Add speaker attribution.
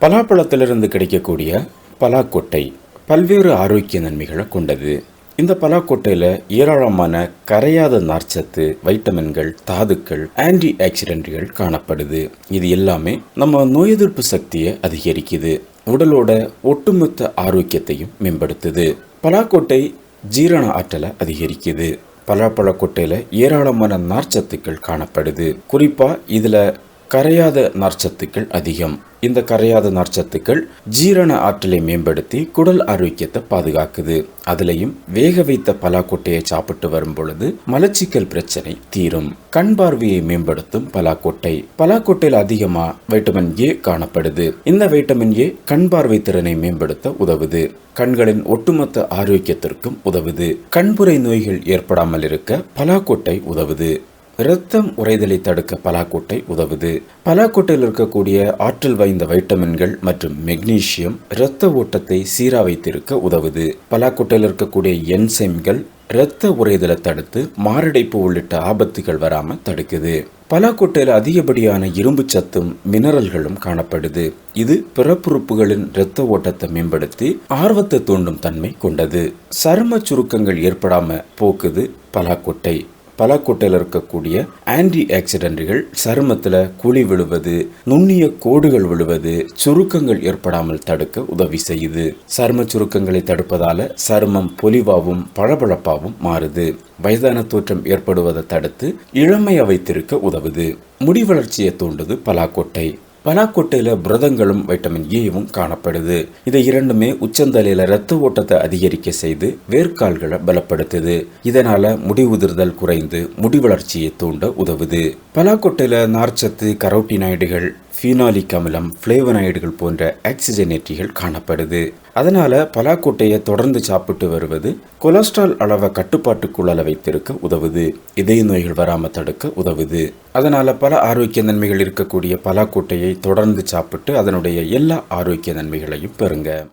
Speaker 1: பலாப்பழத்திலிருந்து கிடைக்கக்கூடிய பலாக்கொட்டை பல்வேறு ஆரோக்கிய நன்மைகளை கொண்டது. இந்த பலாக்கொட்டையில் ஏராளமான கரையாத நார்ச்சத்து வைட்டமின்கள் தாதுக்கள் ஆன்டி ஆக்சிடென்ட்கள் காணப்படுது. இது எல்லாமே நம்ம நோய் எதிர்ப்பு சக்தியை அதிகரிக்குது. உடலோட ஒட்டுமொத்த ஆரோக்கியத்தையும் மேம்படுத்துது. பலாக்கொட்டை ஜீரண ஆற்றலை அதிகரிக்குது. பலாப்பழக்கொட்டையில் ஏராளமான நார்ச்சத்துக்கள் காணப்படுது. குறிப்பாக இதில் கரையாத நார்ச்சத்துக்கள் அதிகம். இந்த கரையாத நார்ச்சத்துக்கள் ஜீரண ஆற்றலை மேம்படுத்தி குடல் ஆரோக்கியத்தை பாதுகாக்குது. அதுலயும் வேக வைத்த பலாக்கொட்டையை சாப்பிட்டு வரும் பொழுது மலச்சிக்கல் பிரச்சனை தீரும். கண் பார்வையை மேம்படுத்தும் பலாக்கொட்டை. பலாக்கொட்டையில் அதிகமா வைட்டமின் ஏ காணப்படுது. இந்த வைட்டமின் ஏ கண் பார்வை திறனை மேம்படுத்த உதவுது. கண்களின் ஒட்டுமொத்த ஆரோக்கியத்திற்கும் உதவுது. கண்புரை நோய்கள் ஏற்படாமல் இருக்க பலாக்கொட்டை உதவுது. இரத்தம் உறைதலை தடுக்க பலாக்கொட்டை உதவுது. பலாக்கோட்டையில் இருக்கக்கூடிய ஆற்றல் வாய்ந்த வைட்டமின்கள் மற்றும் மெக்னீசியம் இரத்த ஓட்டத்தை சீரா வைத்திருக்க உதவுது. பலாக்கோட்டையில் இருக்கக்கூடிய என்சைம்கள் இரத்த உறைதலை தடுத்து மாரடைப்பு உள்ளிட்ட ஆபத்துகள் வராமல் தடுக்குது. பலாக்கொட்டையில் அதிகப்படியான இரும்பு சத்தும் மினரல்களும் காணப்படுது. இது பிறப்புறுப்புகளின் இரத்த ஓட்டத்தை மேம்படுத்தி ஆர்வத்தை தூண்டும் தன்மை கொண்டது. சரும சுருக்கங்கள் ஏற்படாம போக்குது பலாக்கொட்டை. பலாக்கொட்டையில் இருக்கக்கூடிய ஆன்டி ஆக்சிடென்ட்கள் சருமத்தில் குழி விழுவது நுண்ணிய கோடுகள் விழுவது சுருக்கங்கள் ஏற்படாமல் தடுக்க உதவி செய்யுது. சரும சுருக்கங்களை தடுப்பதால சருமம் பொலிவாகவும் பளபளப்பாகவும் மாறுது. வயதான தோற்றம் ஏற்படுவதை தடுத்து இளமையை வைத்திருக்க உதவுது. முடி வளர்ச்சியை தூண்டுது பலாக்கொட்டை. பனாக்கொட்டையில் புரதங்களும் வைட்டமின் e ஏவும் காணப்படுது. இதை இரண்டுமே உச்சந்தலையில் இரத்த ஓட்டத்தை அதிகரிக்க செய்து வேர்க்கால்களை பலப்படுத்துது. இதனால முடி உதிர்தல் குறைந்து முடி வளர்ச்சியை தூண்ட உதவுது. பலாக்கொட்டையில் நார்ச்சத்து கரோட்டினாய்டுகள் ஃபீனாலிக் அமிலம் ஃப்ளேவனாய்டுகள் போன்ற ஆக்சிஜனேற்றிகள் காணப்படுது. அதனால் பலாக்கொட்டையை தொடர்ந்து சாப்பிட்டு வருவது கொலஸ்ட்ரால் அளவை கட்டுப்பாட்டுக்குள்ள வைத்திருக்க உதவுது. இதய நோய்கள் வராமல் தடுக்க உதவுது. அதனால் பல ஆரோக்கிய நன்மைகள் இருக்கக்கூடிய பலாக்கொட்டையை தொடர்ந்து சாப்பிட்டு அதனுடைய எல்லா ஆரோக்கிய நன்மைகளையும் பெறுங்க.